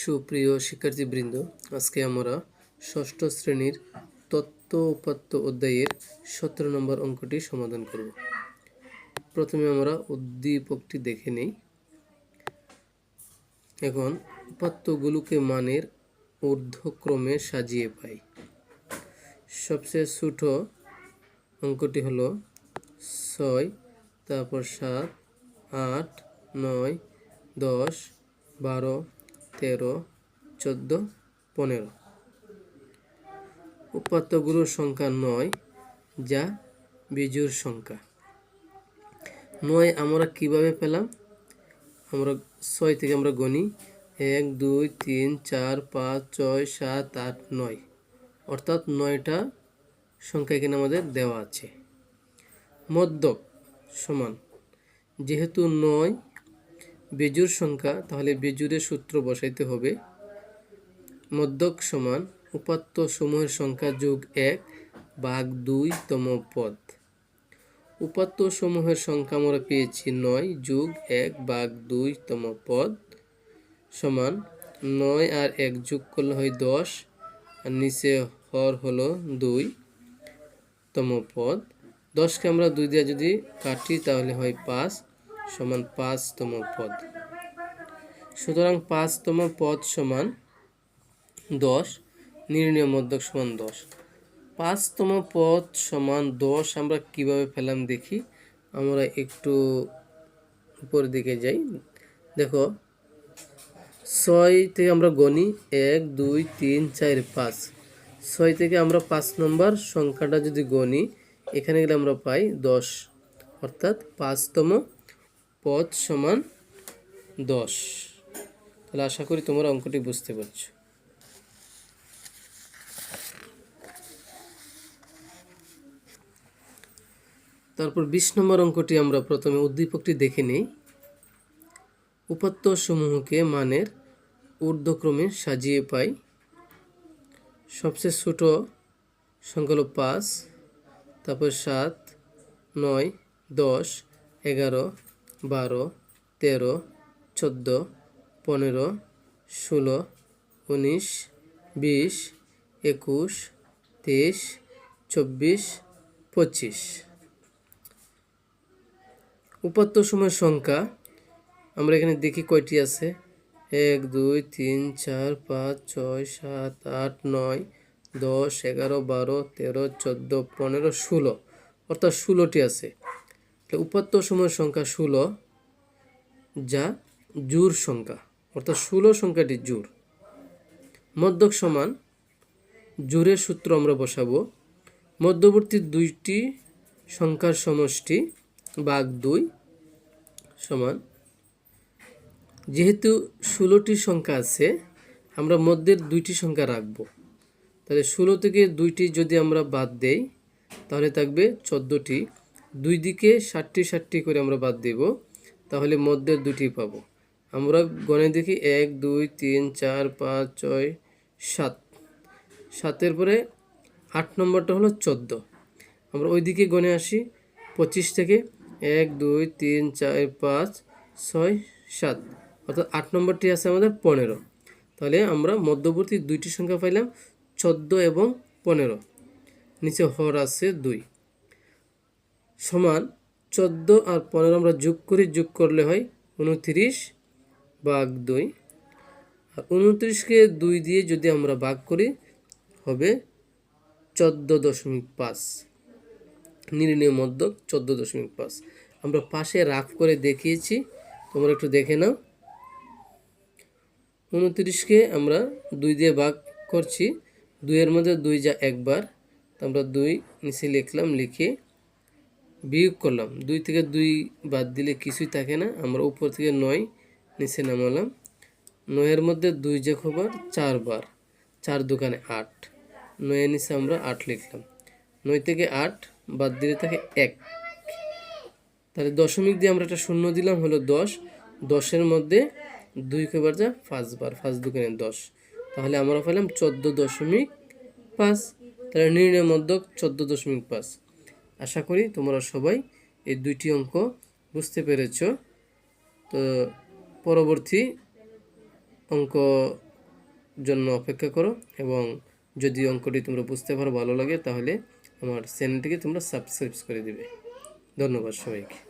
সুপ্রিয় শিক্ষার্থীবৃন্দ, আজকে আমরা ষষ্ঠ শ্রেণির তত্ত্ব উপাত্ত অধ্যায়ের সতেরো নম্বর অঙ্কটি সমাধান করব। প্রথমে আমরা উদ্দীপকটি দেখে নেই। এখন উপাত্তগুলোকে মানের ঊর্ধ্বক্রমে সাজিয়ে পাই। সবচেয়ে ছোট অঙ্কটি হলো ছয়, তারপর সাত, আট, নয়, দশ, বারো তেরো, চোদ্দ, পনেরো। উপাত্তগুলোর সংখ্যা নয়, যা বিজুর সংখ্যা। নয় আমরা কীভাবে পেলাম? আমরা ছয় থেকে আমরা গণি। এক, দুই, তিন, চার, পাঁচ, ছয়, সাত, আট, নয়। অর্থাৎ নয়টা সংখ্যা এখানে আমাদের দেওয়া আছে। মদ্যক সমান। যেহেতু নয় বেজুর সংখ্যা, তাহলে বেজুরের সূত্র বসাইতে হবে। মদ্যক সমান উপাত্ত সমূহের সংখ্যা যোগ এক ভাগ দুই তম পদ। উপাত্ত সমূহের সংখ্যা আমরা পেয়েছি নয় যোগ এক ভাগ দুই তম পদ সমান নয় আর এক যোগ করলে হয় দশ, আর নিচে হর হলো দুই তম পদ। দশকে আমরা দুই দিয়ে যদি কাটি, তাহলে হয় পাঁচ। সমান পাঁচতম পদ। সুতরাং পাঁচতম পদ সমান দশ, নির্ণয় মধ্যক সমান দশ। পাঁচতম পদ সমান দশ আমরা কীভাবে পেলাম দেখি? আমরা একটু উপরের দিকে যাই। দেখো, ছয় থেকে আমরা গণি, এক, দুই, তিন, চার, পাঁচ। ছয় থেকে আমরা পাঁচ নম্বর সংখ্যাটা যদি গণি, এখানে গেলে আমরা পাই দশ। অর্থাৎ পাঁচতম পদ সমান দশ। তাহলে আশা করি তোমরা অঙ্কটি বুঝতে পারছ। তারপর বিশ নম্বর অঙ্কটি আমরা প্রথমে উদ্দীপকটি দেখে নিই। উপাত্ত সমূহকে মানের ঊর্ধ্বক্রমে সাজিয়ে পাই। সবচেয়ে ছোট সংখ্যা হলো পাঁচ, তারপর সাত, নয়, দশ, এগারো বারো, তেরো, চোদ্দ, পনেরো, ষোলো, উনিশ, বিশ, একুশ, তেইশ, চব্বিশ, পঁচিশ। উপাত্ত সময়ের সংখ্যা, আমরা এখানে দেখি কয়টি আছে? এক, দুই, তিন, চার, পাঁচ, ছয়, সাত, আট, নয়, দশ, এগারো, বারো, তেরো, চোদ্দ, পনেরো, ষোলো। অর্থাৎ ষোলোটি আছে। তাহলে উপাত্ত সময়ের সংখ্যা ষোলো যা জোর সংখ্যা, অর্থাৎ ষোলো সংখ্যাটি জোর। মধ্যক সমান, জোরের সূত্র আমরা বসাবো। মধ্যবর্তী দুইটি সংখ্যার সমষ্টি বাঘ দুই সমান, যেহেতু ষোলোটি সংখ্যা আছে, আমরা মধ্যের দুইটি সংখ্যা রাখব। তাহলে ষোলো থেকে দুইটি যদি আমরা বাদ দেই, তাহলে থাকবে চোদ্দোটি। দুই দিকে ষাটটি ষাটটি করে আমরা বাদ দেব, তাহলে মধ্যের দুটি পাব। আমরা গণে দেখি এক, দুই, তিন, চার, পাঁচ, ছয়, সাত। সাতের পরে আট নম্বরটা হলো চোদ্দ। আমরা ওই দিকে গণে আসি, পঁচিশ থেকে এক, দুই, তিন, চার, পাঁচ, ছয়, সাত। অর্থাৎ আট নম্বরটি আছে আমাদের পনেরো। তাহলে আমরা মধ্যবর্তী দুইটি সংখ্যা পাইলাম চোদ্দ এবং পনেরো। নিচে হর আছে দুই। সমান চোদ্দ আর পনেরো আমরা যোগ করি, যোগ করলে হয় উনত্রিশ ভাগ দুই। আর উনত্রিশকে দুই দিয়ে যদি আমরা ভাগ করি, হবে চোদ্দ দশমিক পাঁচ। নির্ণয় মধ্যক চোদ্দ দশমিক পাঁচ। আমরা পাশে রাফ করে দেখিয়েছি, তোমরা একটু দেখে নাও। উনত্রিশকে আমরা দুই দিয়ে ভাগ করছি, দুইয়ের মধ্যে দুই যা একবার। আমরা দুই নিচে লিখলাম, লিখে বিয়োগ করলাম। দুই থেকে দুই বাদ দিলে কিছুই থাকে না। আমরা উপর থেকে নয় নিচে নামালাম। নয়ের মধ্যে দুই যে খবর চারবার চার দোকানে আট। নয়ের নিচে আমরা আট লিখলাম। নয় থেকে আট বাদ দিলে থাকে এক। তাহলে দশমিক দিয়ে আমরা একটা শূন্য দিলাম, হলো দশ। দশের মধ্যে দুই কবার যা পাঁচবার পাঁচ দোকানে দশ। তাহলে আমরা পেলাম চোদ্দ দশমিক পাঁচ। তাহলে নির্ণয় মধ্যক চোদ্দ দশমিক পাঁচ। আশা করি তোমরা সবাই এই দুইটি অঙ্ক বুঝতে পেরেছ। তো পরবর্তী অঙ্ক জন্য অপেক্ষা করো এবং যদি অঙ্কটি তোমরা বুঝতে পারো, ভালো লাগে, তাহলে আমার চ্যানেলটিকে তোমরা সাবস্ক্রাইব করে দেবে। ধন্যবাদ সবাইকে।